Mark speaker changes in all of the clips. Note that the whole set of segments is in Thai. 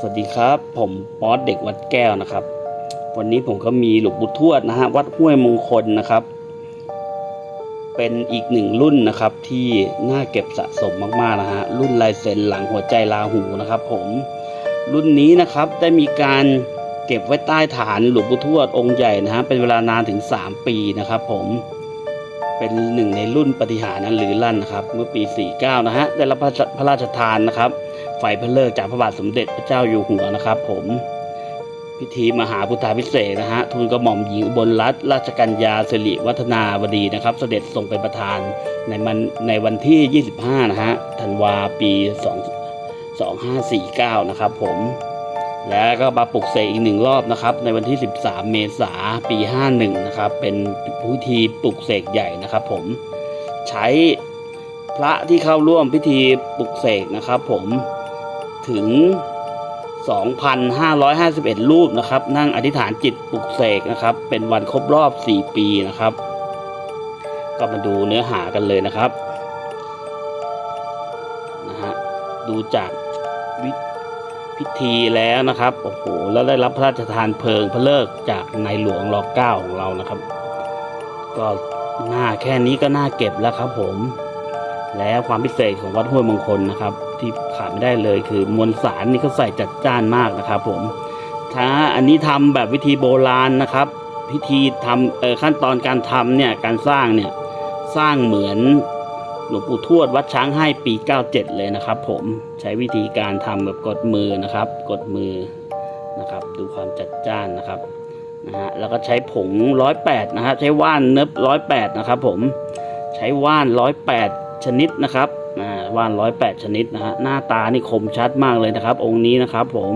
Speaker 1: สวัสดีครับ ผมป๊อตเด็กวัดแก้วนะครับ วันนี้ผมก็มีหลวงปู่ทวดนะฮะวัดห้วยมงคลนะครับ เป็นอีกหนึ่งรุ่นนะครับที่น่าเก็บสะสมมากๆนะฮะรุ่นลายเซ็นหลังหัวใจลาหูนะครับ ผมรุ่นนี้นะครับได้มีการเก็บไว้ใต้ฐานหลวงปู่ทวดองค์ใหญ่นะฮะเป็นเวลานานถึง 3 ปีนะครับ ผม เป็นหนึ่งในรุ่นปฏิหารย์อันหรือลั่นนะครับ เมื่อปี 49 นะฮะ ได้รับพระราชทานนะครับ ไฟพระเลิกจากพระบาทสมเด็จพระเจ้าอยู่หัวนะครับ ผมพิธีมหาพุทธาพิเศษนะฮะทูลกระหม่อมหญิงอุบลรัตนราชกัญญาสิริวัฒนาวดีนะครับ เสด็จทรงเป็นประธานในมันในวันที่ 25 นะฮะธันวาปี 2 2549 นะครับผม แล้วก็มาปลุกเสกอีกหนึ่งรอบนะครับ ในวันที่ 13 เมษาปี 51 นะครับ เป็นพิธีปลุกเสกใหญ่นะครับ ผมใช้พระที่เข้าร่วมพิธีปลุกเสกนะครับ ผมถึง 2,551 รูปนะครับ นั่งอธิษฐานจิตปลุกเสกนะครับ เป็นวันครบรอบ 4 ปีนะครับ ก็มาดูเนื้อหากันเลยนะครับนะฮะดูจากวิ พิธีแล้วนะครับโอ้โหแล้วได้รับพระราชทานเพลิงพระเลิกจากในหลวงรอเก้าของเรานะครับ ก็หน้าแค่นี้ก็น่าเก็บแล้วครับผม และความพิเศษของวัดห้วยมงคลนะครับ ที่ขาดไม่ได้เลยคือมวลสารนี่เขาใส่จัดจ้านมากนะครับ ผม ถ้าอันนี้ทำแบบวิธีโบราณนะครับ พิธีทำเอ่อขั้นตอนการทำเนี่ยการสร้างเนี่ยสร้างเหมือน หลวงปู่ทวดวัดช้างให้ปี 97 เลยนะครับผมใช้วิธีการทำแบบกดมือนะครับ กดมือนะครับ ดูความจัดจ้านนะครับนะฮะแล้วก็ใช้ผงร้อยแปดนะฮะใช้ว่านเนิบร้อยแปดนะครับผมใช้ว่านร้อยแปดชนิดนะครับว่านร้อยแปดชนิดนะฮะหน้าตานี่คมชัดมากเลยนะครับ องค์นี้นะครับผม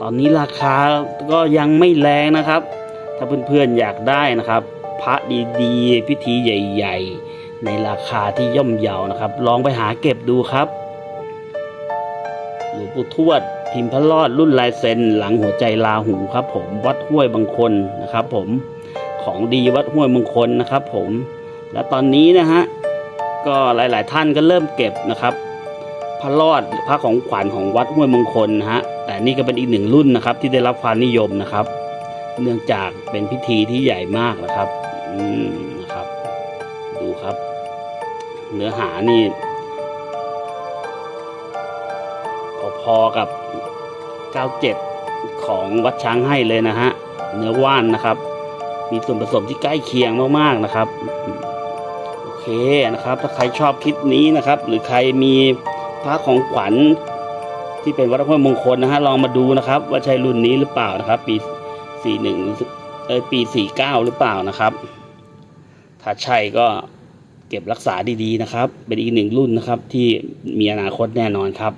Speaker 1: ตอนนี้ราคาก็ยังไม่แรงนะครับ ถ้าเพื่อนๆอยากได้นะครับ พระดีๆ พิธีใหญ่ ๆ ในราคาที่ย่อมเยานะครับ ลองไปหาเก็บดูครับหลวงปู่ทวดพิมพ์พระรอดรุ่นลายเซ็นหลังหัวใจลาหูครับผมวัดห้วยบางคนนะครับ ผมของดีวัดห้วยบางคนนะครับ ผมและตอนนี้นะฮะก็หลาย ๆ ท่านก็เริ่มเก็บนะครับพระรอดพระของขวัญของวัดห้วยมงคลนะฮะแต่นี่ก็เป็นอีกหนึ่งรุ่นนะครับ ที่ได้รับความนิยมนะครับ เนื่องจากเป็นพิธีที่ใหญ่มากนะครับ อืม ครับ เนื้อหานี่พอๆกับ 97 ของวัดช้างให้เลยนะฮะ เนื้อว่านนะครับ มีส่วนผสมที่ใกล้เคียงมากๆนะครับ โอเคนะครับ ถ้าใครชอบคลิปนี้นะครับ หรือใครมีพระของขวัญที่เป็นวัดห้วยมงคลนะฮะ ลองมาดูนะครับ ว่าใช่รุ่นนี้หรือเปล่านะครับ ปี 41เอยปี 49 หรือเปล่านะครับ ถ้าใช่ก็ เก็บรักษาดีๆนะครับ เป็นอีกหนึ่งรุ่นนะครับที่มีอนาคตแน่นอนครับ